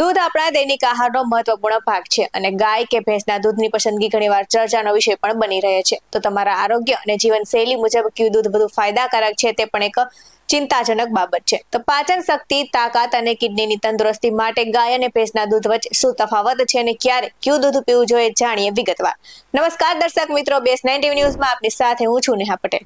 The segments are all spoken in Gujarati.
દૂધ આપણા દૈનિક આહારનો મહત્વપૂર્ણ ભાગ છે અને ગાય કે ભેંસના દૂધની પસંદગી ઘણીવાર ચર્ચાનો વિષય પણ બની રહે છે. તો તમારા આરોગ્ય અને જીવનશૈલી મુજબ કયું દૂધ વધુ ફાયદાકારક છે તે પણ એક ચિંતાજનક બાબત છે. તો પાચન શક્તિ, તાકાત અને કિડનીની તંદુરસ્તી માટે ગાય અને ભેંસના દૂધ વચ્ચે શું તફાવત છે અને ક્યારે કયું દૂધ પીવું જોઈએ, જાણીએ વિગતવાર. નમસ્કાર દર્શક મિત્રો, બેસ નાઇન્ટી ન્યૂઝમાં આપની સાથે હું છું નેહા પટેલ.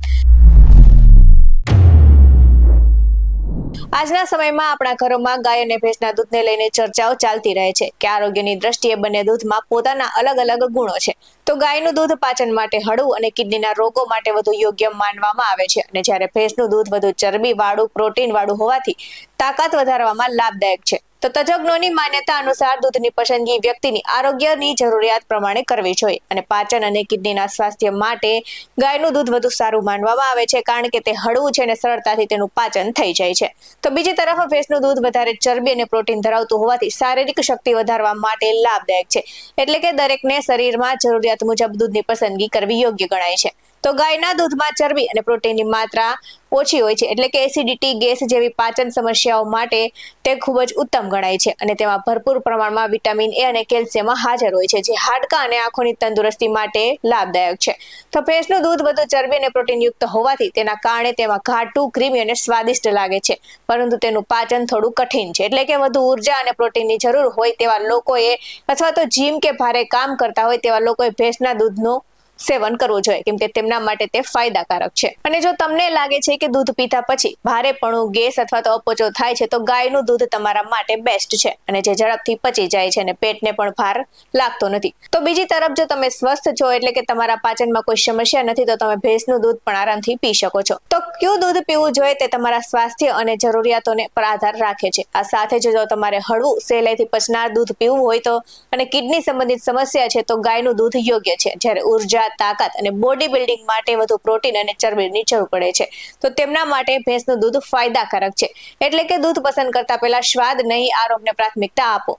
આજના સમયમાં આપણા ઘરોમાં ગાય અને ભેંસના દૂધને લઈને ચર્ચાઓ ચાલતી રહે છે. કે આરોગ્યની દ્રષ્ટિએ બંને દૂધમાં પોતાના અલગ અલગ ગુણો છે. તો ગાયનું દૂધ પાચન માટે હળવું અને કિડનીના રોગો માટે વધુ યોગ્ય માનવામાં આવે છે. અને જ્યારે ભેંસનું દૂધ વધુ ચરબી વાળું, પ્રોટીન વાળું હોવાથી તાકાત વધારવામાં લાભદાયક છે. તો તજજ્ઞોની માન્યતા અનુસાર દૂધની પસંદગી વ્યક્તિની આરોગ્યની જરૂરિયાત પ્રમાણે કરવી જોઈએ. અને પાચન અને કિડનીના સ્વાસ્થ્ય માટે ગાયનું દૂધ વધુ સારું માનવામાં આવે છે કારણ કે તે હળવું છે અને સરળતાથી તેનું પાચન થઈ જાય છે. તો બીજી તરફ ભેંસનું દૂધ વધારે ચરબી અને પ્રોટીન ધરાવતું હોવાથી શારીરિક શક્તિ વધારવા માટે લાભદાયક છે. એટલે કે દરેકને શરીરમાં જરૂરિયાત મુજબ દૂધની પસંદગી કરવી યોગ્ય ગણાય છે. તો ગાયના દૂધમાં ચરબી અને પ્રોટીનની માત્રા ઓછી હોય છે. એટલે કે એસિડિટી ગેસ જેવી પાચન સમસ્યાઓ માટે તે ખૂબ જ ઉત્તમ ગણાય છે. અને તેમાં ભરપૂર પ્રમાણમાં વિટામિન એ અને કેલ્શિયમ હાજર હોય છે, જે હાડકાં અને આંખોની તંદુરસ્તી માટે લાભદાયક છે. તો ભેંસનું દૂધ વધુ ચરબી અને પ્રોટીનયુક્ત હોવાથી તેના કારણે તેમાં ઘાટું, ક્રીમી અને સ્વાદિષ્ટ લાગે છે. પરંતુ તેનું પાચન થોડું કઠિન છે. એટલે કે વધુ ઊર્જા અને પ્રોટીનની જરૂર હોય તેવા લોકોએ અથવા તો જીમ કે ભારે કામ કરતા હોય તેવા લોકોએ ભેંસના દૂધનું સેવન કરવું જોઈએ, કેમ કે તેમના માટે તે ફાયદાકારક છે. અને જો તમને લાગે છે કે દૂધ પીતા પછી ભારેપણું ગેસ અથવા તો અપચો થાય છે, તો ગાયનું દૂધ તમારા માટે બેસ્ટ છે. અને જે ઝડપથી પચી જાય છે અને પેટને પણ ભાર લાગતો નથી. તો બીજી તરફ જો તમે સ્વસ્થ છો એટલે કે તમારા પાચનમાં કોઈ સમસ્યા નથી, તો તમે ભેંસનું દૂધ પણ આરામથી પી શકો છો. તો કયું દૂધ પીવું જોઈએ તે તમારા સ્વાસ્થ્ય અને જરૂરિયાતોને પર આધાર રાખે છે. આ સાથે જ તમારે હળવું, સહેલાઈથી પચનાર દૂધ પીવું હોય તો અને કિડની સંબંધિત સમસ્યા છે તો ગાયનું દૂધ યોગ્ય છે. જ્યારે ઊર્જા, તાકાત અને બોડી બિલ્ડિંગ માટે વધુ પ્રોટીન અને ચરબીની જરૂર પડે છે. તો તેમના માટે ભેંસનું દૂધ ફાયદાકારક છે. એટલે કે દૂધ પસંદ કરતા પહેલા સ્વાદ, નહીં, આરોગ્યને પ્રાથમિકતા આપો.